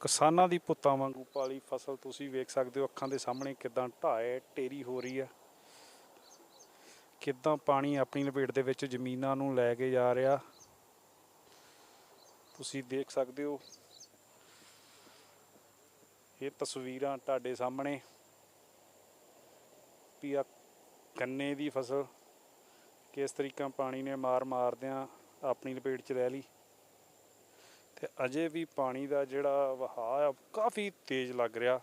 ਕਿਸਾਨਾਂ ਦੀ ਪੁੱਤਾਂ ਵਾਂਗੂ ਪਾਲੀ ਫਸਲ ਤੁਸੀਂ ਵੇਖ ਸਕਦੇ ਹੋ, ਅੱਖਾਂ ਦੇ ਸਾਹਮਣੇ ਕਿਦਾਂ ਢਾਏ, ਢੇਰੀ ਹੋ ਰਹੀ ਆ। ਕਿਦਾਂ ਪਾਣੀ ਆਪਣੀ ਲਪੇਟ ਦੇ ਵਿੱਚ ਜ਼ਮੀਨਾਂ ਨੂੰ ਲੈ ਕੇ ਜਾ ਰਿਹਾ। ਤੁਸੀਂ ਦੇਖ ਸਕਦੇ ਹੋ, ਇਹ ਤਸਵੀਰਾਂ ਤੁਹਾਡੇ ਸਾਹਮਣੇ ਵੀ ਆ ਗੰਨੇ ਦੀ ਫਸਲ ਕਿਸ ਤਰੀਕਾ ਪਾਣੀ ਨੇ ਮਾਰ ਮਾਰਦਿਆਂ ਆਪਣੀ ਲਪੇਟ 'ਚ ਲੈ ਲਈ। ਤੇ ਅਜੇ ਵੀ ਪਾਣੀ ਦਾ ਜਿਹੜਾ ਵਹਾਅ ਆ ਕਾਫੀ ਤੇਜ਼ ਲੱਗ ਰਿਹਾ।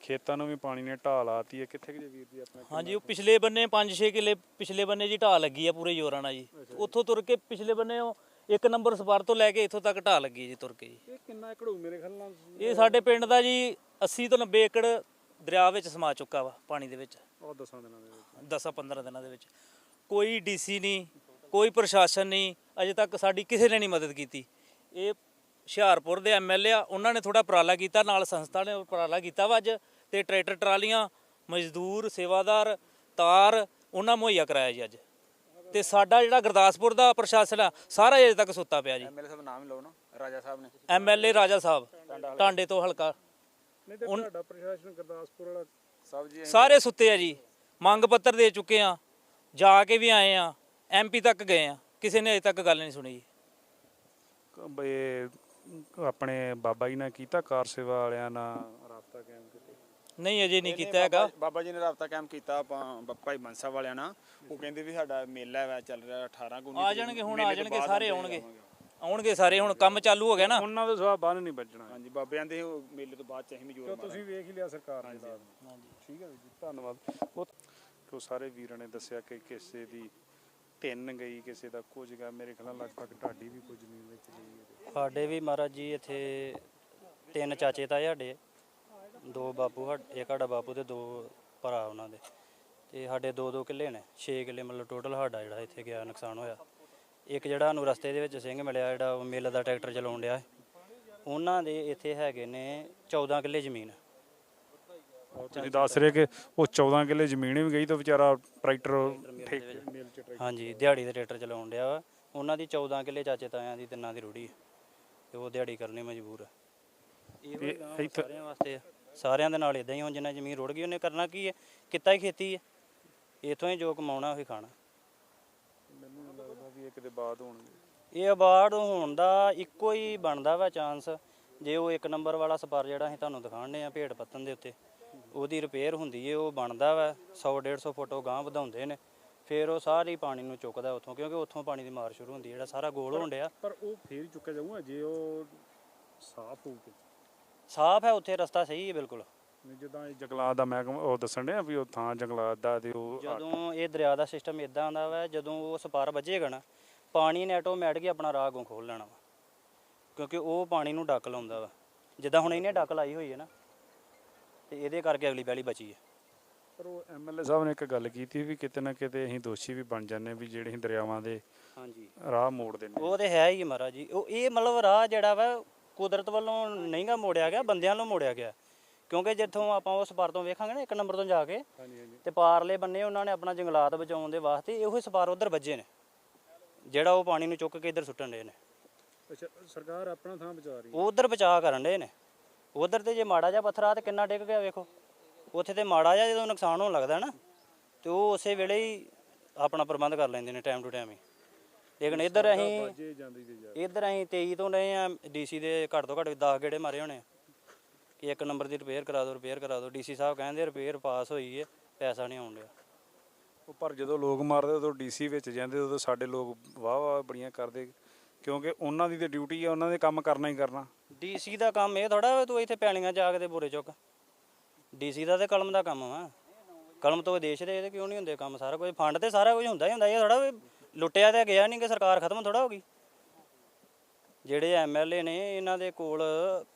ਖੇਤਾਂ ਨੂੰ ਵੀ ਪਾਣੀ ਨੇ ਢਾਹ ਲਾਤੀ ਹੈ। ਕਿੱਥੇ ਕਿ ਵੀਰ ਜੀ ਆਪਣਾ ਹਾਂਜੀ ਉਹ ਪਿਛਲੇ ਬੰਨੇ 5-6 ਕਿੱਲੇ ਪਿਛਲੇ ਬੰਨੇ ਜੀ ਢਾਹ ਲੱਗੀ ਆ ਪੂਰੇ ਜ਼ੋਰਾਂ ਨਾਲ ਜੀ। ਉੱਥੋਂ ਤੁਰ ਕੇ ਪਿਛਲੇ ਬੰਨੇ ਉਹ ਇੱਕ ਨੰਬਰ ਸਪਰ ਤੋਂ ਲੈ ਕੇ ਇੱਥੋਂ ਤੱਕ ਢਾਹ ਲੱਗੀ ਜੀ ਤੁਰ ਕੇ ਜੀ। ਇਹ ਕਿੰਨਾ ਏਕੜ ਮੇਰੇ ਖਿਆਲ ਨਾਲ? ਇਹ ਸਾਡੇ ਪਿੰਡ ਦਾ ਜੀ 80 ਤੋਂ 90 ਏਕੜ ਦਰਿਆ ਵਿੱਚ ਸਮਾ ਚੁੱਕਾ ਵਾ ਪਾਣੀ ਦੇ ਵਿੱਚ। ਉਹ ਦਸਾਂ ਦਿਨਾਂ ਦੇ ਵਿੱਚ। 10-15 ਦਿਨਾਂ ਦੇ ਵਿੱਚ। ਕੋਈ ਡੀਸੀ ਨਹੀਂ ਕੋਈ ਪ੍ਰਸ਼ਾਸਨ ਨਹੀਂ ਅਜੇ ਤੱਕ ਸਾਡੀ ਕਿਸੇ ਨੇ ਨਹੀਂ ਮਦਦ ਕੀਤੀ। ਇਹ ਹੁਸ਼ਿਆਰਪੁਰ ਦੇ ਐਮਐਲਏ ਆ ਉਹਨਾਂ ਨੇ ਥੋੜਾ ਉਪਰਾਲਾ ਕੀਤਾ ਨਾਲ ਸੰਸਥਾ ਨੇ ਉਪਰਾਲਾ ਕੀਤਾ ਵਾ ਅੱਜ ਤੇ ਟਰੈਕਟਰ ਟਰਾਲੀਆਂ ਮਜ਼ਦੂਰ ਸੇਵਾਦਾਰ ਤਾਰ ਉਹਨਾਂ ਮੁਹੱਈਆ ਕਰਾਇਆ ਜੀ ਅੱਜ। ਤੇ ਸਾਡਾ ਜਿਹੜਾ ਗੁਰਦਾਸਪੁਰ ਦਾ ਪ੍ਰਸ਼ਾਸਨ ਆ ਸਾਰਾ ਅਜੇ ਤੱਕ ਸੁੱਤਾ ਪਿਆ ਜੀ। ਐਮਐਲਏ ਸਾਹਿਬ ਨਾਮ ਹੀ ਲਓ ਨਾ ਰਾਜਾ ਸਾਹਿਬ ਨੇ। ਐਮਐਲਏ ਰਾਜਾ ਸਾਹਿਬ ਟਾਂਡੇ ਤੋਂ ਹਲਕਾ ਨਹੀਂ ਤੇ ਤੁਹਾਡਾ ਪ੍ਰਸ਼ਾਸਨ ਗੁਰਦਾਸਪੁਰ ਵਾਲਾ ਸਾਹਿਬ ਜੀ ਸਾਰੇ ਸੁੱਤੇ ਆ ਜੀ। ਮੰਗ ਪੱਤਰ ਦੇ ਚੁੱਕੇ ਆ। ਜਾ ਕੇ ਵੀ ਆਏ ਆ। ਐਮਪੀ ਤੱਕ ਗਏ ਆ। ਕਿਸੇ ਨੇ ਅਜੇ ਤੱਕ ਗੱਲ ਨਹੀਂ ਸੁਣੀ ਜੀ। ਬਈ ਆਪਣੇ ਬਾਬਾ ਜੀ ਨਾਲ ਕੀਤਾ ਕਾਰ ਸੇਵਾ ਵਾਲਿਆਂ ਨਾਲ ਰਾਬਤਾ ਕਾਇਮ ਕੀਤਾ? ਨਹੀਂ ਅਜੇ ਨਹੀਂ ਕੀਤਾ ਹੈਗਾ। ਬਾਬਾ- ਜੀ ਨੇ ਰਾਬਤਾ ਕਾਇਮ ਕੀਤਾ ਆਪਾਂ ਭਾਈ ਮਨਸਾ ਵਾਲਿਆਂ ਨਾਲ। ਉਹ ਕਹਿੰਦੇ ਵੀ ਸਾਡਾ ਮੇਲਾ ਹੈ ਚੱਲ ਰਿਹਾ 18 19 ਆ ਜਾਣਗੇ ਹੁਣ ਆ ਜਾਣਗੇ ਸਾਰੇ ਆਉਣਗੇ। ਆਉਣਗੇ ਸਾਰੇ ਹੁਣ ਕੰਮ ਚਾਲੂ ਹੋ ਗਿਆ ਨਾ। ਉਹਨਾਂ ਦੇ ਸਵਾ ਬੰਨ ਨਹੀਂ ਵੱਜਣਾ। ਹਾਂਜੀ ਬਾਬਿਆਂ ਦੇ ਉਹ ਮੇਲੇ ਤੋਂ ਬਾਅਦ ਚ ਅਸੀਂ ਮਜੂਰ ਤੁਸੀਂ ਵੇਖ ਹੀ ਲਿਆ ਸਰਕਾਰ ਨੇ ਦਾ ਠੀਕ ਹੈ ਜੀ ਧੰਨਵਾਦ। ਉਹ ਤੋਂ ਸਾਰੇ ਵੀਰਾਂ ਨੇ ਦੱਸਿਆ ਕਿ ਕਿਸੇ ਦੀ ਤਿੰਨ ਗਈ ਕਿਸੇ ਦਾ ਕੁਝ ਗਿਆ ਮੇਰੇ ਖਿਆਲ ਨਾਲ ਲਗਭਗ ਢਾਡੀ ਵੀ ਕੁਝ ਨਹੀਂ ਵਿੱਚ ਗਈ ਸਾਡੇ ਵੀ ਮਹਾਰਾਜ ਜੀ ਇੱਥੇ ਤਿੰਨ ਚਾਚੇ ਤਾਏ ਸਾਡੇ ਦੋ ਬਾਪੂ ਸਾਡ- ਇੱਕ ਸਾਡਾ ਬਾਪੂ ਤੇ ਦੋ ਭਰਾ ਉਹਨਾਂ ਦੇ। ਤੇ ਸਾਡੇ ਦੋ ਦੋ ਕਿੱਲੇ ਨੇ 6 ਕਿੱਲੇ ਮਤਲਬ ਟੋਟਲ ਸਾਡਾ ਜਿਹੜਾ ਇੱਥੇ ਗਿਆ ਨੁਕਸਾਨ ਹੋਇਆ। ਇੱਕ ਜਿਹੜਾ ਨੂੰ ਰਸਤੇ ਦੇ ਵਿੱਚ ਸਿੰਘ ਮਿਲਿਆ ਜਿਹੜਾ ਮਿੱਲ ਦਾ ਟਰੈਕਟਰ ਚਲਾਉਣ ਡਿਆ ਉਹਨਾਂ ਦੇ ਇੱਥੇ ਹੈਗੇ ਨੇ 14 ਕਿੱਲੇ ਜ਼ਮੀਨ। ਤੁਸੀਂ ਦੱਸ ਰਹੇ ਕਿ ਉਹ 14 ਕਿੱਲੇ ਜ਼ਮੀਨ ਵੀ ਗਈ ਤਾਂ ਵਿਚਾਰਾ ਟਰੈਕਟਰ ਹਾਂਜੀ ਦਿਹਾੜੀ ਦੇ ਟਰੈਕਟਰ ਚਲਾਉਣ ਡਿਆ ਵਾ। ਉਹਨਾਂ ਦੀ 14 ਕਿੱਲੇ ਚਾਚੇ ਤਾਇਆਂ ਦੀ ਤਿੰਨਾਂ ਦੀ ਰੂੜੀ ਤੇ ਉਹ ਦਿਹਾੜੀ ਕਰਨੀ ਮਜਬੂਰ ਹੈ ਇਹ ਸਾਰਿਆਂ ਵਾਸਤੇ ਆ। ਸਾਰਿਆਂ ਦੇ ਨਾਲ ਇਦਾਂ ਹੀ ਹੁਣ ਜਿੰਨਾ ਜ਼ਮੀਨ ਰੁੜ ਗਈ ਉਹਨੇ ਕਰਨਾ ਕੀ ਹੈ ਕਿੱਤਾ ਹੀ ਖੇਤੀ ਹੈ ਇਥੋਂ ਹੀ ਜੋ ਕਮਾਉਣਾ ਉਹੀ ਖਾਣਾ। ਵੀ ਇਹ ਕਿਤੇ ਬਾਅਦ ਹੋਣਗੇ? ਇਹ ਅਵਾਰਡ ਹੋਣ ਦਾ ਇੱਕੋ ਹੀ ਬਣਦਾ ਵਾ ਚਾਂਸ। ਜੇ ਉਹ ਇੱਕ ਨੰਬਰ ਵਾਲਾ ਸਪਰ ਜਿਹੜਾ ਅਸੀਂ ਤੁਹਾਨੂੰ ਦਿਖਾਣਦੇ ਆ ਭੇਡ ਪੱਤਨ ਦੇ ਉੱਤੇ ਉਹਦੀ ਰਿਪੇਅਰ ਹੁੰਦੀ ਏ ਉਹ ਬਣਦਾ ਵਾ 100 150 ਫੁੱਟ ਉਹ ਗਾਂ ਵਧਾਉਂਦੇ ਨੇ। ਫਿਰ ਉਹ ਸਾਰੀ ਪਾਣੀ ਨੂੰ ਚੁੱਕਦਾ ਉੱਥੋਂ ਕਿਉਂਕਿ ਉੱਥੋਂ ਪਾਣੀ ਦੀ ਮਾਰ ਸ਼ੁਰੂ ਹੁੰਦੀ ਜਿਹੜਾ ਸਾਰਾ ਗੋਲ ਹੋਣ ਡਿਆ। ਪਰ ਉਹ ਫੇਰ ਚੁੱਕਿਆ ਜਾਊਗਾ ਜੇ ਉਹ ਸਾਫ਼ ਹੋਊ ਤੇ? ਸਾਫ਼ ਹੈ ਉੱਥੇ ਰਸਤਾ ਸਹੀ ਹੈ ਬਿਲਕੁਲ। ਜਿੱਦਾਂ ਇਹ ਜੰਗਲਾਤ ਦਾ ਮਹਿਕਮਾ ਉਹ ਦੱਸਣ ਡਿਆ ਵੀ ਉਹ ਥਾਂ ਜੰਗਲਾਤ ਦਾ ਤੇ ਉਹ ਜਦੋਂ ਇਹ ਦਰਿਆ ਦਾ ਸਿਸਟਮ ਇਦਾਂ ਦਾ ਵਾ ਜਦੋਂ ਉਹ ਸਪਾਰ ਵੱਜੇਗਾ ਨਾ ਪਾਣੀ ਨੇ ਆਟੋਮੈਟਿਕ ਆਪਣਾ ਰਾਹ ਅੱਗੋਂ ਖੋਲ ਲੈਣਾ ਵਾ। ਕਿਉਂਕਿ ਉਹ ਪਾਣੀ ਨੂੰ ਡੱਕ ਲਾਉਂਦਾ ਵਾ। ਜਿੱਦਾਂ ਹੁਣ ਇਹਨੇ ਡੱਕ ਲਾਈ ਹੋਈ ਹੈ ਨਾ ਤੇ ਇਹਦੇ ਕਰਕੇ ਅਗਲੀ ਪਹਿਲੀ ਬਚੀ ਹੈ। ਪਰ ਉਹ ਐਮਐਲਏ ਸਾਹਿਬ ਨੇ ਇੱਕ ਗੱਲ ਕੀਤੀ ਵੀ ਕਿਤੇ ਨਾ ਕਿਤੇ ਅਸੀਂ ਦੋਸ਼ੀ ਵੀ ਬਣ ਜਾਂਦੇ ਵੀ ਜਿਹੜੇ ਅਸੀਂ ਦਰਿਆਵਾਂ ਦੇ ਹਾਂਜੀ। ਰਾਹ ਮੋੜ ਦਿੰਦੇ ਉਹ ਤੇ ਹੈ ਹੀ ਹੈ ਮਹਾਰਾਜ ਜੀ। ਉਹ ਇਹ ਮਤਲਬ ਰਾਹ ਜਿਹੜਾ ਵਾ ਕੁਦਰਤ ਵੱਲੋਂ ਨਹੀਂਗਾ ਮੋੜਿਆ ਗਿਆ ਬੰਦਿਆਂ ਵੱਲੋਂ ਮੋੜਿਆ ਗਿਆ। ਕਿਉਂਕਿ ਜਿੱਥੋਂ ਆਪਾਂ ਉਸ ਪਾਰ ਤੋਂ ਵੇਖਾਂਗੇ ਨਾ ਇੱਕ ਨੰਬਰ ਤੋਂ ਜਾ ਕੇ ਹਾਂਜੀ ਹਾਂਜੀ। ਤੇ ਪਾਰਲੇ ਬੰਨੇ ਉਹਨਾਂ ਨੇ ਆਪਣਾ ਜੰਗਲਾਤ ਬਚਾਉਣ ਦੇ ਵਾਸਤੇ ਇਹੋ ਹੀ ਸਪਾਰ ਉਧਰ ਵੱਜੇ ਨੇ ਜਿਹੜਾ ਉਹ ਪਾਣੀ ਨੂੰ ਚੁੱਕ ਕੇ ਇੱਧਰ ਸੁੱਟਣ ਦੇ ਨੇ। ਅੱਛਾ ਸਰਕਾਰ ਆਪਣਾ ਥਾਂ ਬਚਾ ਰਹੀ ਉਹ ਉਧਰ ਬਚਾਅ ਕਰਨ ਦੇ ਨੇ। ਉਧਰ ਤੇ ਜੇ ਮਾੜਾ ਜਿਹਾ ਪੱਥਰ ਆ ਤੇ ਕਿੰਨਾ ਡਿੱਗ ਗਿਆ ਵੇਖੋ ਉੱਥੇ ਤੇ ਮਾੜਾ ਜਿਹਾ ਜਦੋਂ ਨੁਕਸਾਨ ਹੋਣ ਲੱਗਦਾ ਨਾ ਤੇ ਉਹ ਉਸੇ ਵੇਲੇ ਹੀ ਆਪਣਾ ਪ੍ਰਬੰਧ ਕਰ ਲੈਂਦੇ ਨੇ ਟਾਈਮ ਟੂ ਟਾਈਮ ਹੀ। ਲੇਕਿਨ ਇੱਧਰ ਅਸੀਂ ਇੱਧਰ ਅਸੀਂ 23 ਤੋਂ ਰਹੇ ਆ ਡੀਸੀ ਦੇ ਘੱਟ ਤੋਂ ਘੱਟ 10 ਗੇੜੇ ਮਾਰੇ ਹੋਣੇ ਆ। ਕਿ ਇੱਕ ਨੰਬਰ ਦੀ ਰਿਪੇਅਰ ਕਰਾ ਦਿਓ ਰਿਪੇਅਰ ਕਰਾ ਦਿਓ। ਡੀਸੀ ਸਾਹਿਬ ਕਹਿੰਦੇ ਰਿਪੇਅਰ ਪਾਸ ਹੋਈ ਹੈ ਪੈਸਾ ਨਹੀਂ ਆਉਣ ਡਿਆ। ਉਹ ਪਰ ਜਦੋਂ ਲੋਕ ਮਾਰਦੇ ਉਦੋਂ ਡੀਸੀ ਵਿੱਚ ਜਾਂਦੇ ਉਦੋਂ ਸਾਡੇ ਲੋਕ ਵਾਹ ਵਾਹ ਬੜੀਆਂ ਕਰਦੇ ਕਿਉਂਕਿ ਉਹਨਾਂ ਦੀ ਤੇ ਡਿਊਟੀ ਆ ਉਹਨਾਂ ਦੇ ਕੰਮ ਕਰਨਾ ਹੀ ਕਰਨਾ। ਡੀਸੀ ਦਾ ਕੰਮ ਇਹ ਥੋੜਾ ਵਾ ਤੂੰ ਇੱਥੇ ਪੈਲੀਆਂ ਜਾ ਕੇ ਤੇ ਬੁਰੇ ਚੁੱਕ। ਡੀਸੀ ਦਾ ਤੇ ਕਲਮ ਦਾ ਕੰਮ ਵਾ। ਕਲਮ ਤੋਂ ਦੇਸ਼ ਦੇ ਇਹਦੇ ਕਿਉਂ ਨਹੀਂ ਹੁੰਦੇ ਕੰਮ? ਸਾਰਾ ਕੁਝ ਫੰਡ ਤੇ ਸਾਰਾ ਕੁਝ ਹੁੰਦਾ ਹੀ ਹੁੰਦਾ। ਇਹ ਥੋੜਾ ਵੀ ਲੁੱਟਿਆ ਤੇ ਗਿਆ ਨਹੀਂ ਕਿ ਸਰਕਾਰ ਖਤਮ ਥੋੜਾ ਹੋ ਗਈ। ਜਿਹੜੇ ਐਮਐਲਏ ਨੇ ਇਹਨਾਂ ਦੇ ਕੋਲ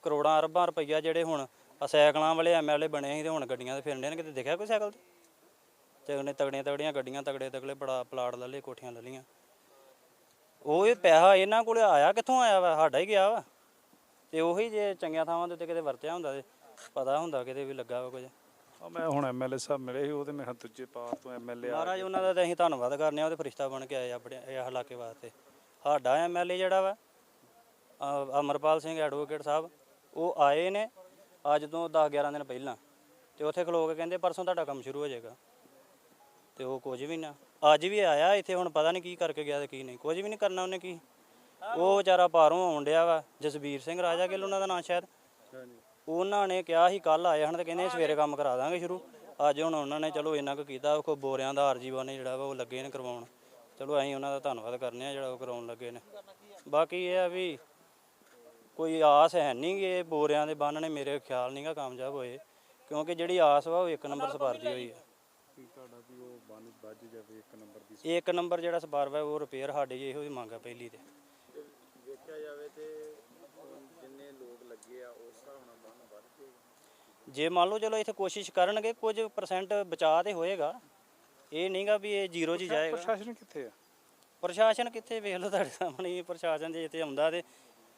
ਕਰੋੜਾਂ ਅਰਬਾਂ ਰੁਪਈਆ ਜਿਹੜੇ ਹੁਣ ਆ ਸਾਈਕਲਾਂ ਵਾਲੇ ਐਮਐਲਏ ਬਣੇ ਸੀ ਤੇ ਹੁਣ ਗੱਡੀਆਂ ਤੇ ਫਿਰਦੇ ਨੇ। ਕਿਤੇ ਦੇਖਿਆ ਕੋਈ ਸਾਈਕਲ ਤੇ? ਤੇ ਉਹਨੇ ਤਗੜੀਆਂ ਤਗੜੀਆਂ ਗੱਡੀਆਂ ਤਗੜੇ ਤਗੜੇ ਬੜਾ ਪਲਾਟ ਲੈ ਲਏ ਕੋਠੀਆਂ ਲੈ ਲਈਆਂ। ਉਹ ਇਹ ਪੈਸਾ ਇਹਨਾਂ ਕੋਲੇ ਆਇਆ ਕਿੱਥੋਂ ਆਇਆ ਵਾ? ਸਾਡਾ ਹੀ ਗਿਆ ਵਾ। ਤੇ ਉਹੀ ਜੇ ਚੰਗੀਆਂ ਥਾਵਾਂ ਦੇ ਉੱਤੇ ਕਿਤੇ ਵਰਤਿਆ ਹੁੰਦਾ ਤੇ ਪਤਾ ਹੁੰਦਾ ਕਿਤੇ ਵੀ ਲੱਗਾ ਵਾ ਕੁਝ। ਆ ਮੈਂ ਹੁਣ ਐਮਐਲਏ ਸਾਹਿਬ ਮਿਲੇ ਸੀ ਉਹਦੇ ਮੈਂ ਕਿਹਾ ਦੂਜੇ ਪਾਰ ਤੋਂ ਐਮਐਲਏ ਆ ਮਹਾਰਾਜ ਉਹਨਾਂ ਦਾ ਤਾਂ ਅਸੀਂ ਧੰਨਵਾਦ ਕਰਨੇ ਆ ਉਹਦੇ ਫਰਿਸ਼ਤਾ ਬਣ ਕੇ ਆਏ ਆਪਣੇ ਇਹ ਇਲਾਕੇ ਵਾਸਤੇ। ਸਾਡਾ ਐਮਐਲਏ ਜਿਹੜਾ ਵਾ ਅ- ਅਮਰਪਾਲ ਸਿੰਘ ਐਡਵੋਕੇਟ ਸਾਹਿਬ, ਉਹ ਆਏ ਨੇ ਅੱਜ ਤੋਂ 10 11 ਦਿਨ ਪਹਿਲਾਂ ਤੇ ਉੱਥੇ ਖਲੋ ਕੇ ਕਹਿੰਦੇ ਪਰਸੋਂ ਤੁਹਾਡਾ ਕੰਮ ਸ਼ੁਰੂ ਹੋ ਜਾਏਗਾ। ਤੇ ਉਹ ਕੁਝ ਵੀ ਨਾ, ਅੱਜ ਵੀ ਆਇਆ ਇੱਥੇ, ਹੁਣ ਪਤਾ ਨਹੀਂ ਕੀ ਕਰਕੇ ਗਿਆ ਤੇ ਕੀ ਨਹੀਂ, ਕੁਝ ਵੀ ਨਹੀਂ ਕਰਨਾ ਉਹਨੇ ਕੀ। ਉਹ ਵਿਚਾਰਾ ਪਾਰੋਂ ਆਉਣ ਡਿਆ ਵਾ, ਜਸਬੀਰ ਸਿੰਘ ਰਾਜਾ ਗਿੱਲ ਉਹਨਾਂ ਦਾ ਨਾਂ ਸ਼ਾਇਦ। ਉਹਨਾਂ ਨੇ ਕਿਹਾ ਸੀ ਕੱਲ ਆਏ ਹਨ ਤੇ ਕਹਿੰਦੇ ਸਵੇਰੇ ਕੰਮ ਕਰਾ ਦਾਂਗੇ ਸ਼ੁਰੂ। ਅੱਜ ਹੁਣ ਉਹਨਾਂ ਨੇ ਚਲੋ ਇੰਨਾ ਕੁ ਕੀਤਾ ਕੋ ਬੋਰਿਆਂ ਦਾ ਆਰਜੀ ਨੇ ਜਿਹੜਾ ਵਾ ਉਹ ਲੱਗੇ ਨੇ ਕਰਵਾਉਣ। ਚਲੋ ਅਸੀਂ ਉਹਨਾਂ ਦਾ ਧੰਨਵਾਦ ਕਰਨੇ ਆ ਜਿਹੜਾ ਉਹ ਕਰਾਉਣ ਲੱਗੇ ਨੇ। ਬਾਕੀ ਇਹ ਆ ਵੀ ਕੋਈ ਆਸ ਹੈ ਨਹੀਂ ਕਿ ਇਹ ਬੋਰਿਆਂ ਦੇ ਬੰਨ ਨੇ ਮੇਰੇ ਖਿਆਲ ਨਹੀਂਗਾ ਕਾਮਯਾਬ ਹੋਏ। ਕਿਉਂਕਿ ਜਿਹੜੀ ਆਸ ਵਾ ਉਹ ਇੱਕ ਨੰਬਰ ਸਪਾਰਦੀ ਹੋਈ ਹੈ ਤੁਹਾਡਾ ਵੀ ਉਹ ਬੰਨ ਵੱਜ ਜਾਵੇ ਇੱਕ ਨੰਬਰ ਦੀ ਇੱਕ ਨੰਬਰ ਜਿਹੜਾ ਸਪਾਰ ਵਾ ਉਹ ਰਿਪੇਅਰ ਸਾਡੇ ਇਹੋ ਹੀ ਮੰਗ ਆ ਪਹਿਲੀ ਤੇ। ਦੇਖਿਆ ਜਾਵੇ ਤੇ ਜਿੰਨੇ ਲੋਕ ਲੱਗੇ ਆ ਉਸ ਹਿਸਾਬ ਨਾਲ ਬੰਨ ਵੱਧ ਕੇ ਜੇ ਮੰਨ ਲਓ ਚਲੋ ਇੱਥੇ ਕੋਸ਼ਿਸ਼ ਕਰਨਗੇ ਕੁਝ ਪਰਸੈਂਟ ਬਚਾ ਤੇ ਹੋਏਗਾ। ਇਹ ਨਹੀਂਗਾ ਵੀ ਇਹ ਜ਼ੀਰੋ 'ਚ ਹੀ ਜਾਏਗਾ। ਪ੍ਰਸ਼ਾਸਨ ਕਿੱਥੇ ਆ? ਪ੍ਰਸ਼ਾਸਨ ਕਿੱਥੇ ਵੇਖ ਲਓ ਤੁਹਾਡੇ ਸਾਹਮਣੇ ਹੀ ਪ੍ਰਸ਼ਾਸਨ ਜੇ ਇੱਥੇ ਆਉਂਦਾ ਤੇ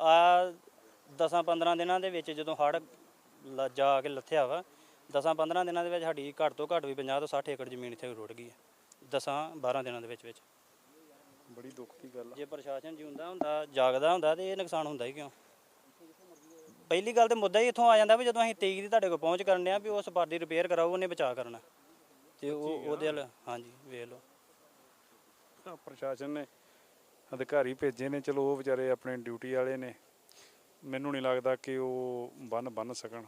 ਆ 10 15 ਦਿਨਾਂ ਦੇ ਵਿੱਚ ਜਦੋਂ ਹੜ ਜਾ ਕੇ ਲੱਥਿਆ ਵਾ 10 15 ਦਿਨਾਂ ਦੇ ਵਿੱਚ ਸਾਡੀ ਘੱਟ ਤੋਂ ਘੱਟ ਵੀ 50 ਤੋਂ 60 ਏਕੜ ਜ਼ਮੀਨ ਇੱਥੇ ਰੁੜ ਗਈ ਹੈ 10 12 ਦਿਨਾਂ ਦੇ ਵਿੱਚ ਵਿੱਚ। ਬੜੀ ਦੁੱਖ ਦੀ ਗੱਲ ਜੇ ਪ੍ਰਸ਼ਾਸਨ ਜਿਉਂਦਾ ਹੁੰਦਾ ਜਾਗਦਾ ਹੁੰਦਾ ਤੇ ਇਹ ਨੁਕਸਾਨ ਹੁੰਦਾ ਹੀ ਕਿਉਂ? ਪਹਿਲੀ ਗੱਲ ਤੇ ਮੁੱਦਾ ਹੀ ਇੱਥੋਂ ਆ ਜਾਂਦਾ ਵੀ ਜਦੋਂ ਅਸੀਂ 23 ਦੀ ਤੁਹਾਡੇ ਕੋਲ ਪਹੁੰਚ ਕਰਨੇ ਆ ਵੀ ਉਸ ਪਾਰ ਦੀ ਰਿਪੇਅਰ ਕਰਾਓ ਉਹਨੇ ਬਚਾ ਕਰਨਾ। ਤੇ ਉਹ ਉਹਦੇ ਵੱਲ ਹਾਂਜੀ ਵੇਖ ਲਓ। ਪ੍ਰਸ਼ਾਸਨ ਨੇ ਅਧਿਕਾਰੀ ਭੇਜੇ ਨੇ ਚਲੋ ਉਹ ਵਿਚਾਰੇ ਆਪਣੇ ਡਿਊਟੀ ਵਾਲੇ ਨੇ। ਮੈਨੂੰ ਨਹੀਂ ਲੱਗਦਾ ਕਿ ਉਹ ਬੰਨ ਬੰਨ ਸਕਣ।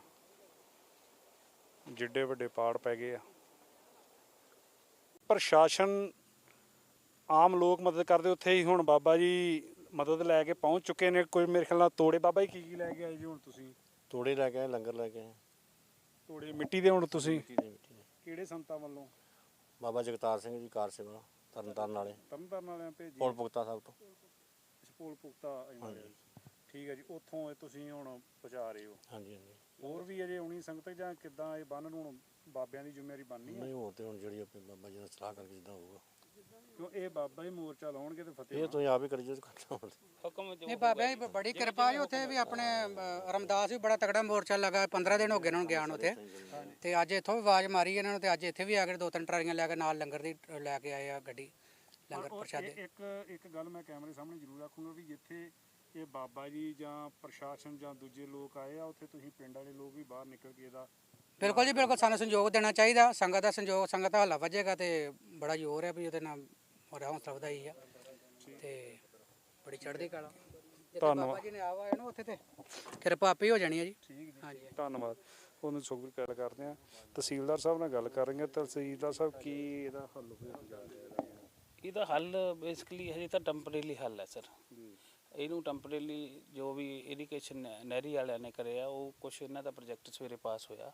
ਜਿੱਡੇ ਵੱਡੇ ਪਾੜ ਪੈ ਗਏ ਆ। ਪ੍ਰਸ਼ਾਸਨ ਆਮ ਲੋਕ ਮਦਦ ਕਰਦੇ ਉੱਥੇ ਹੀ ਹੁਣ ਬਾਬਾ ਜੀ ਮਦਦ ਲੈ ਕੇ ਪਹੁੰਚ ਚੁੱਕੇ ਨੇ। ਕੋਈ ਮੇਰੇ ਖਿਆਲ ਨਾਲ ਤੋੜੇ ਬਾਬਾ ਜੀ ਕੀ ਕੀ ਲੈ ਕੇ ਆਏ ਜੀ ਹੁਣ ਤੁਸੀਂ? ਤੋੜੇ ਲੈ ਕੇ ਆਏ ਲੰਗਰ ਲੈ ਕੇ ਆਏ। ਤੋੜੇ ਮਿੱਟੀ ਦੇ ਹੁਣ ਤੁਸੀਂ? ਮਿੱਟੀ ਦੇ ਮਿੱਟੀ ਦੇ। ਕਿਹੜੇ ਸੰਤਾਂ ਵੱਲੋਂ? ਬਾਬਾ ਜਗਤਾਰ ਸਿੰਘ ਜੀ ਕਾਰ ਸੇਵਾ ਤਰਨ ਤਾਰਨ ਵਾਲੇ। ਤਰਨਤਾਰਨ ਵਾਲਿਆਂ ਭੇਜੀ ਪੁਲ ਪੁਖਤਾ ਸਾਹਿਬ ਤੋਂ। ਸਕੂਲ ਪੁਖਤਾ ਦੇ। ਠੀਕ ਹੈ ਜੀ ਉੱਥੋਂ ਇਹ ਤੁਸੀਂ ਹੁਣ ਪਹੁੰਚਾ ਰਹੇ ਹੋ। ਹਾਂਜੀ ਹਾਂਜੀ। ਹੋਰ ਵੀ ਅਜੇ ਆਉਣੀ ਸੰਗਤ ਜਾਂ ਕਿੱਦਾਂ ਇਹ ਬੰਨ ਨੂੰ ਹੁਣ ਬਾਬਿਆਂ ਦੀ ਜ਼ਿੰਮੇਵਾਰੀ ਬਣਨੀ ਹੈ ਨਹੀਂ ਹੋ ਤੇ ਹੁਣ ਜਿਹੜੀ ਆਪਣੇ ਬਾਬਾ ਜੀ ਨਾਲ ਸਲਾਹ ਕਰਕੇ ਜਿੱਦਾਂ ਹੋਊਗਾ। ਕਿਉਂ ਇਹ ਬਾਬਾ ਹੀ ਮੋਰਚਾ ਲਾਉਣਗੇ ਤੇ ਇਹ ਫਤਿਹ ਤੁਸੀਂ ਆਪ ਹੀ ਕਰੀ ਜੋ ਕਰਨਾ ਹੁਣ ਹੁਕਮ ਨਹੀਂ ਬਾਬਾ ਜੀ। ਬੜੀ ਕਿਰਪਾ ਹੈ ਉੱਥੇ ਵੀ ਆਪਣੇ ਅ, ਰਮਦਾਸ ਵੀ ਬੜਾ ਤਗੜਾ ਮੋਰਚਾ ਲੱਗਾ 15 ਦਿਨ ਹੋ ਗਏ ਇਹਨਾਂ ਨੂੰ ਗਿਆ ਨੂੰ ਉੱਥੇ। ਤੇ ਅੱਜ ਇੱਥੋਂ ਵੀ ਆਵਾਜ਼ ਮਾਰੀ ਇਹਨਾਂ ਨੂੰ ਤੇ ਅੱਜ ਇੱਥੇ ਵੀ ਆ ਕੇ ਦੋ ਤਿੰਨ ਟਰਾਲੀਆਂ ਲੈ ਕੇ ਨਾਲ ਲੰਗਰ ਦੀ ਅ, ਲੈ ਕੇ ਆਏ ਆ ਗੱਡੀ ਲੰਗਰ ਔਰ ਪ੍ਰਸ਼ਾਦੇ। ਇਹ- ਇੱਕ ਇੱਕ ਗੱਲ ਮੈਂ ਕੈਮਰੇ ਸਾਹਮਣੇ ਜ਼ਰੂਰ ਰੱਖੂੰਗਾ ਵੀ ਜਿੱਥੇ ਇਹ ਬਾਬਾ ਜੀ ਜਾਂ ਪ੍ਰਸ਼ਾਸਨ ਜਾਂ ਦੂਜੇ ਲੋਕ ਆਏ ਆ ਉੱਥੇ ਤੁਸੀਂ ਪਿੰਡ ਵਾਲੇ ਲੋਕ ਵੀ ਬਾਹਰ ਨਿਕਲ ਕੇ ਇਹਦਾ ਬਿਲਕੁਲ ਜੀ ਬਿਲਕੁਲ ਸਾਨੂੰ ਸੰਯੋਗ ਦੇਣਾ ਚਾਹੀਦਾ। ਸੰਗਤ ਦਾ ਸੰਯੋਗ ਸੰਗਤ ਦਾ ਹੱਲਾ ਵੱਜੇਗਾ ਤੇ ਬੜਾ ਜ਼ੋਰ ਹੈ ਵੀ ਉਹਦੇ ਨਾਲ ਹੋਰ ਹੌਸਲਾ ਵਧਾਈ ਆ। ਤੇ ਬੜੀ ਚੜ੍ਹਦੀ ਕਲਾ। ਧੰਨਵਾਦ। ਬਾਬਾ ਜੀ ਨੇ ਆਵਾ ਇਹਨੂੰ ਉੱਥੇ ਤੇ ਕਿਰਪਾ ਆਪੇ ਹੀ ਹੋ ਜਾਣੀ ਹੈ ਜੀ। ਠੀਕ ਜੀ ਹਾਂਜੀ। ਧੰਨਵਾਦ। ਉਹਨੂੰ ਸੁਖਬੀਰ ਗੱਲ ਕਰਦੇ ਆ ਤਹਿਸੀਲਦਾਰ ਸਾਹਿਬ ਨਾਲ ਗੱਲ ਕਰ ਰਹੇ ਹਾਂ। ਤਹਿਸੀਲਦਾਰ ਸਾਹਿਬ ਕੀ ਇਹਦਾ ਹੱਲ ਹੋਇਆ? ਜਾ ਇਹਦਾ ਹੱਲ ਬੇਸਿਕਲੀ ਹਜੇ ਤਾਂ ਟੈਂਪਰੇਰੀ ਹੱਲ ਹੈ ਸਰ ਇਹਨੂੰ ਟੈਂਪਰੇਰੀ ਜੋ ਵੀ ਇਰੀਗੇਸ਼ਨ ਨਹਿਰੀ ਵਾਲਿਆਂ ਨੇ ਕਰਿਆ ਉਹ ਕੁਝ ਇਹਨਾਂ ਦਾ ਪ੍ਰੋਜੈਕਟ ਸਵੇਰੇ ਪਾਸ ਹੋਇਆ।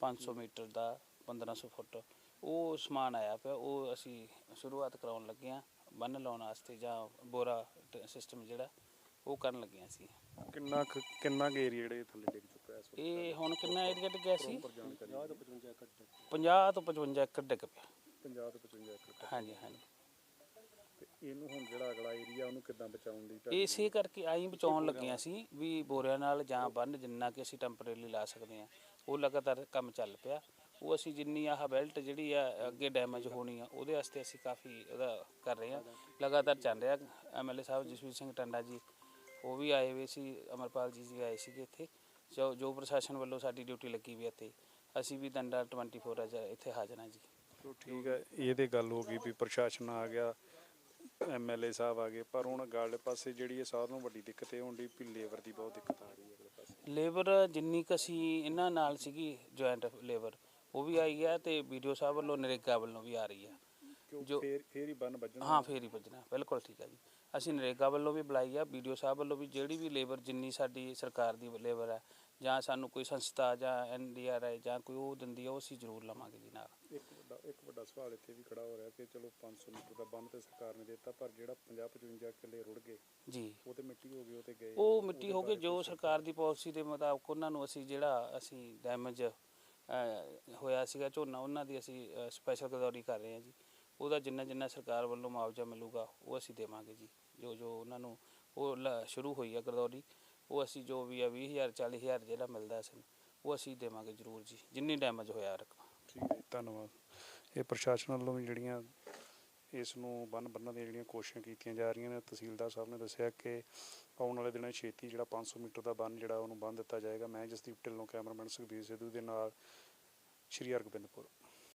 500 ਮੀਟਰ ਦਾ 1500 ਫੁੱਟ। ਉਹ ਸਮਾਨ ਆਇਆ ਪਿਆ ਉਹ ਅਸੀਂ ਸ਼ੁਰੂਆਤ ਕਰਾਉਣ ਲੱਗੇ ਆ ਬੰਨ ਲਾਉਣ ਵਾਸਤੇ ਜਾਂ ਬੋਰਾ ਸਿਸਟਮ ਜਿਹੜਾ ਉਹ ਕਰਨ ਲੱਗੇ ਹਾਂ ਅਸੀਂ। ਕਿੰਨਾ ਕੁ- ਕਿੰਨਾ ਕੁ ਏਰੀਆ ਜਿਹੜੇ ਥੱਲੇ ਡਿੱਗ ਚੁੱਕਾ ਇਸ ਇਹ ਹੁਣ ਕਿੰਨਾ ਏਰੀਆ ਡਿੱਗਿਆ ਸੀ? ਜਾਣਕਾਰੀ। 50 ਤੋਂ 55 ਏਕੜ 50 ਤੋਂ 55 ਏਕੜ ਡਿੱਗ ਪਿਆ। 50 ਤੋਂ 55 ਏਕੜ। ਹਾਂਜੀ ਹਾਂਜੀ। ਇਹਨੂੰ ਹੁਣ ਜਿਹੜਾ ਅਗਲਾ ਏਰੀਆ ਉਹਨੂੰ ਕਿੱਦਾਂ ਬਚਾਉਣ ਦੀ ਤੁਹਾਡੀ ਇਸੇ ਕਰਕੇ ਆਈ ਬਚਾਉਣ ਲੱਗੇ ਹਾਂ ਅਸੀਂ ਵੀ ਬੋਰਿਆਂ ਨਾਲ ਜਾਂ ਬੰਨ ਜਿੰਨਾ ਕਿ ਅਸੀਂ ਟੈਂਪਰੇਰੀ ਲਾ ਸਕਦੇ ਹਾਂ। ਉਹ ਲਗਾਤਾਰ ਕੰਮ ਚੱਲ ਪਿਆ। ਉਹ ਅਸੀਂ ਜਿੰਨੀ ਆਹ ਬੈਲਟ ਜਿਹੜੀ ਆ ਅੱਗੇ ਡੈਮੇਜ ਹੋਣੀ ਆ ਉਹਦੇ ਵਾਸਤੇ ਅਸੀਂ ਕਾਫੀ ਉਹਦਾ ਕਰ ਰਹੇ ਹਾਂ। ਲਗਾਤਾਰ ਚੱਲ ਰਿਹਾ। ਐਮਐਲਏ ਸਾਹਿਬ ਜਸਵੀਰ ਸਿੰਘ ਟੰਡਾ ਜੀ ਉਹ ਵੀ ਆਏ ਹੋਏ ਸੀ ਅਮਰਪਾਲ ਜੀ ਜੀ ਆਏ ਸੀਗੇ ਇੱਥੇ। ਜੋ ਜੋ ਪ੍ਰਸ਼ਾਸਨ ਵੱਲੋਂ ਸਾਡੀ ਡਿਊਟੀ ਲੱਗੀ ਵੀ ਇੱਥੇ। ਅਸੀਂ ਵੀ ਦੰਡਾ 24 ਅਜਾ ਇੱਥੇ ਹਾਜ਼ਰ ਹਾਂ ਜੀ। ਠੀਕ ਹੈ। ਇਹ ਤੇ ਗੱਲ ਹੋ ਗਈ ਵੀ ਪ੍ਰਸ਼ਾਸਨ ਆ ਗਿਆ। ਐਮਐਲਏ ਸਾਹਿਬ ਆ ਗਏ ਪਰ ਹੁਣ ਗਾਲੇ ਪਾਸੇ ਜਿਹੜੀ ਇਹ ਸਾਰਿਆਂ ਨੂੰ ਵੱਡੀ ਦਿੱਕਤ ਇਹ ਹੁੰਦੀ ਵੀ ਲੇਬਰ ਦੀ ਬਹੁਤ ਦਿੱਕਤ ਆ ਰਹੀ ਹੈ ਅਗਲੇ ਪਾਸੇ। ਲੇਬਰ ਜਿੰਨੀ ਕੁ ਅਸੀਂ ਇਹਨਾਂ ਨਾਲ ਸੀਗੀ ਜੁਆਇੰਟ ਲੇਬਰ ਉਹ ਵੀ ਆਈ ਹੈ ਤੇ ਵੀਡੀਓ ਸਾਹਿਬ ਵੱਲੋਂ ਨਰੇਗਾ ਵੱਲੋਂ ਵੀ ਆ ਰਹੀ ਹੈ। ਜੋ- ਫੇਰ ਫੇਰ ਹੀ ਬੰਨ ਵੱਜਣਾ? ਹਾਂ ਫੇਰ ਹੀ ਭੱਜਣਾ ਬਿਲਕੁਲ ਠੀਕ ਹੈ ਜੀ। ਅਸੀਂ ਨਰੇਗਾ ਵੱਲੋਂ ਵੀ ਬੁਲਾਈ ਆ ਵੀਡੀਓ ਸਾਹਿਬ ਵੱਲੋਂ ਵੀ ਜਿਹੜੀ ਵੀ ਲੇਬਰ ਜਿੰਨੀ ਸਾਡੀ ਸਰਕਾਰ ਦੀ ਲੇਬਰ ਹੈ ਜਾਂ ਸਾਨੂੰ ਕੋਈ ਸੰਸਥਾ ਜਾਂ ਐਨਡੀਆਰਆਈ ਜਾਂ ਕੋਈ ਉਹ ਦਿੰਦੀ ਆ ਉਹ ਅਸੀਂ ਜ਼ਰੂਰ ਲਵਾਂਗੇ ਜੀ ਨਾਲ। ਇੱਕ ਵੱਡਾ ਸਵਾਲ ਇੱਥੇ ਵੀ ਖੜਾ ਹੋ ਰਿਹਾ ਕਿ ਚਲੋ 500 ਮੀਟਰ ਦਾ ਬੰਨ ਤੇ ਸਰਕਾਰ ਨੇ ਦਿੱਤਾ ਪਰ ਜਿਹੜਾ 50 55 ਕਿੱਲੇ ਰੁੜ ਗਏ ਜੀ। ਉਹ ਤੇ ਮਿੱਟੀ ਹੋ ਗਈ ਉਹ ਤੇ ਗਏ ਉਹ ਮਿੱਟੀ ਹੋ ਗਈ ਜੋ ਸਰਕਾਰ ਦੀ ਪਾਲਿਸੀ ਦੇ ਮੁਤਾਬਕ ਉਹਨਾਂ ਨੂੰ ਅਸੀਂ ਜਿਹੜਾ ਅਸੀਂ ਡੈਮੇਜ ਹੋਇਆ ਸੀਗਾ ਝੋਨਾ ਉਹਨਾਂ ਦੀ ਅਸੀਂ ਸਪੈਸ਼ਲ ਗਰਦੌਰੀ ਕਰ ਰਹੇ ਹਾਂ ਜੀ। ਉਹਦਾ ਜਿੰਨਾ ਜਿੰਨਾ ਸਰਕਾਰ ਵੱਲੋਂ ਮੁਆਵਜ਼ਾ ਮਿਲੂਗਾ ਉਹ ਅਸੀਂ ਦੇਵਾਂਗੇ ਜੀ। ਜੋ ਜੋ ਉਹਨਾਂ ਨੂੰ ਉਹ ਸ਼ੁਰੂ ਹੋਈ ਹੈ ਗਰਦੌਰੀ ਉਹ ਅਸੀਂ ਜੋ ਵੀ ਆ 20000 40000 ਜਿਹੜਾ ਮਿਲਦਾ ਸੀ ਉਹ ਅਸੀਂ ਦੇਵਾਂਗੇ ਜ਼ਰੂਰ ਜੀ ਜਿੰਨੀ ਡੈਮੇਜ ਹੋਇਆ ਰਕਮ। ਠੀਕ ਹੈ ਧੰਨਵਾਦ। ਇਹ ਪ੍ਰਸ਼ਾਸਨ ਵੱਲੋਂ ਵੀ ਜਿਹੜੀਆਂ ਇਸ ਨੂੰ ਬੰਨ ਬੰਨਣ ਦੀਆਂ ਜਿਹੜੀਆਂ ਕੋਸ਼ਿਸ਼ਾਂ ਕੀਤੀਆਂ ਜਾ ਰਹੀਆਂ ਨੇ, ਤਹਿਸੀਲਦਾਰ ਸਾਹਿਬ ਨੇ ਦੱਸਿਆ ਕਿ ਆਉਣ ਵਾਲੇ ਦਿਨਾਂ ਛੇਤੀ ਜਿਹੜਾ 500 ਮੀਟਰ ਦਾ ਬੰਨ ਜਿਹੜਾ ਉਹਨੂੰ ਬੰਨ ਦਿੱਤਾ ਜਾਏਗਾ। ਮੈਂ ਜਸਦੀਪ ਢਿੱਲੋਂ ਕੈਮਰਾਮੈਨ ਸੁਖਬੀਰ ਸਿੱਧੂ ਦੇ ਨਾਲ ਸ਼੍ਰੀ ਹਰਗੋਬਿੰਦਪੁਰ।